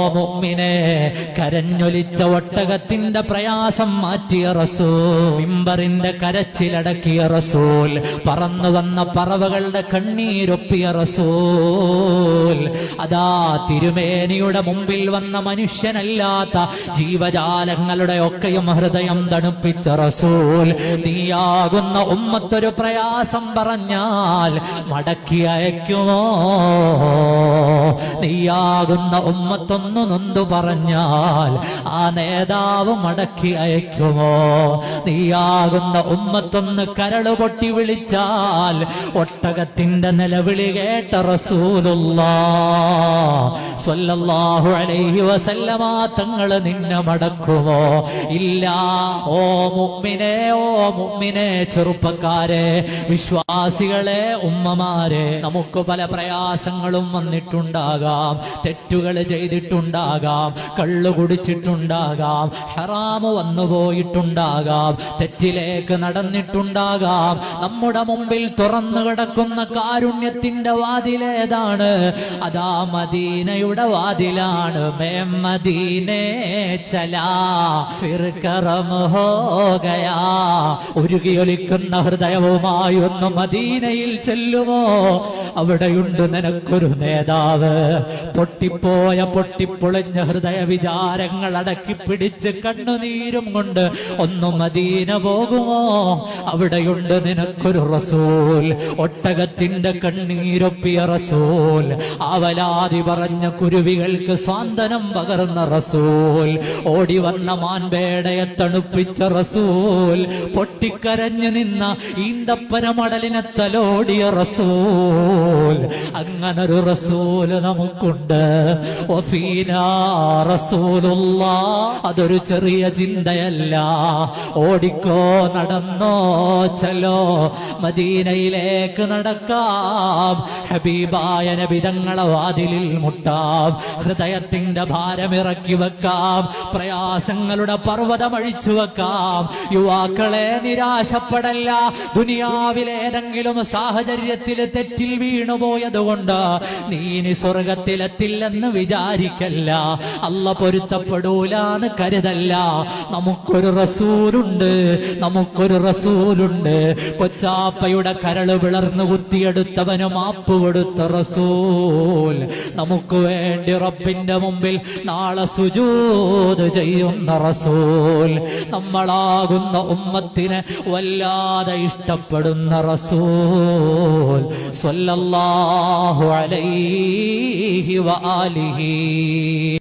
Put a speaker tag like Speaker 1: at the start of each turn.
Speaker 1: ഓ കരഞ്ഞൊലിച്ച ഒട്ടകത്തിന്റെ പ്രയാസം മാറ്റിയ റസൂൽ മിമ്പറിന്റെ കരച്ചിലടക്കിയ റസൂൽ പറന്നു വന്ന പറവകളുടെ കണ്ണീരൊപ്പിയ റസൂൽ. അതാ തിരുമേനിയുടെ മുമ്പിൽ വന്ന മനുഷ്യനല്ലാത്ത ജീവജാലങ്ങളുടെ ഒക്കെയും ഹൃദയം തണുപ്പിച്ച റസൂൽ. നീയാകുന്ന ഉമ്മത്തൊരു പ്രയാസം പറഞ്ഞാൽ മടക്കി അയക്കുമോ? നീയാകുന്ന ഉമ്മത്തൊന്നു നൊന്തു പറഞ്ഞാൽ ആ നേതാവ് മടക്കി അയക്കുമോ? നീയാകുന്ന ഉമ്മത്തൊന്ന് കരൾ പൊട്ടി വിളിച്ചാൽ ഒട്ടകത്തിന്റെ നിലവിളി കേട്ട റസൂലുള്ളാഹു അലൈഹി വസല്ലമ തങ്ങൾ നിന്നെ മടക്കുമോ? ഇല്ല. ഓ മുമ്മിനെ ഓ മുമ്മിനെ ചെറുപ്പക്കാരെ വിശ്വാസികളെ ഉമ്മമാരെ നമുക്ക് പല പ്രയാസങ്ങളും വന്നിട്ടുണ്ടാകാം. തെറ്റുകൾ ചെയ്തിട്ടുണ്ടാകാം. കള്ളു കുടിച്ചിട്ടുണ്ടാകാം. ഹറാമ് വന്നു പോയിട്ടുണ്ടാകാം. തെറ്റിലേക്ക് നടന്നിട്ടുണ്ടാകാം. നമ്മുടെ മുമ്പിൽ തുറന്നു കിടക്കുന്ന കാരുണ്യത്തിന്റെ വാതിലേതാണ്. അതാ മദീനയുടെ വാതിലാണ്. മേ മദീനേ ഹൃദയവുമായി ഒന്ന് മദീനയിൽ ചെല്ലുമോ? അവിടെയുണ്ട് നിനക്കൊരു നേതാവ്. പൊട്ടിപ്പോയ പൊട്ടിപ്പൊളിഞ്ഞ ഹൃദയ വിചാരങ്ങൾ അടക്കി പിടിച്ച് കണ്ണുനീരും കൊണ്ട് ഒന്ന് മദീന പോകുമോ? അവിടെയുണ്ട് നിനക്കൊരു റസൂൽ. ഒട്ടകത്തിന്റെ കണ്ണീരൊപ്പിയ റസൂൽ. അവലാതി പറഞ്ഞ കുരുവികൾക്ക് സ്വാന്തനം പകർന്ന റസൂൽ. ഓടി വന്ന മാൻപേടയെ തണുപ്പിച്ച റസൂൽ. പൊട്ടിക്കരഞ്ഞു നിന്ന ഈന്തപ്പന മടലിനെ തലോടിയ റസൂൽ. അങ്ങനൊരു റസൂൽ നമുക്കുണ്ട്. അതൊരു ചെറിയ ചിന്തയല്ല. ഓടിക്കോ നടന്നോ ചലോ മദീനയിലേക്ക് നടക്കാം. ഹബീബായ നബിതങ്ങളെ വാതിലിൽ മുട്ടാം. ഹൃദയത്തിന്റെ ഭാരമിറക്കി വെക്കാം. പ്രയാസങ്ങളുടെ പർവതം അഴിച്ചു വെക്കാം. യുവാക്കളെ നിരാശപ്പെടല്ല. ദുനിയാവിലേതെങ്കിലും സാഹചര്യത്തിൽ തെറ്റിൽ വീണുപോയതുകൊണ്ട് നീ ഇനി സ്വർഗത്തിലെത്തില്ലെന്ന് വിചാരിക്കല്ല. അല്ല പൊരുത്തപ്പെടൂലാന്ന് കരുതല്ല. നമുക്കൊരു റസൂലുണ്ട്. നമുക്കൊരു റസൂലുണ്ട്. കൊച്ചാപ്പയുടെ കരൾ വിളർന്നു കുത്തിയെടുത്തവന് മാപ്പ് കൊടുത്ത റസൂൽ. നമുക്ക് വേണ്ടി റബ്ബിന്റെ മുമ്പിൽ നാളെ സുജൂത് ചെയ്യുന്ന റസൂൽ. നമ്മളാകുന്ന ഉമ്മത്തിനെ വല്ലാതെ ഇഷ്ടപ്പെടുന്ന റസൂൽ. صلى الله عليه وآله.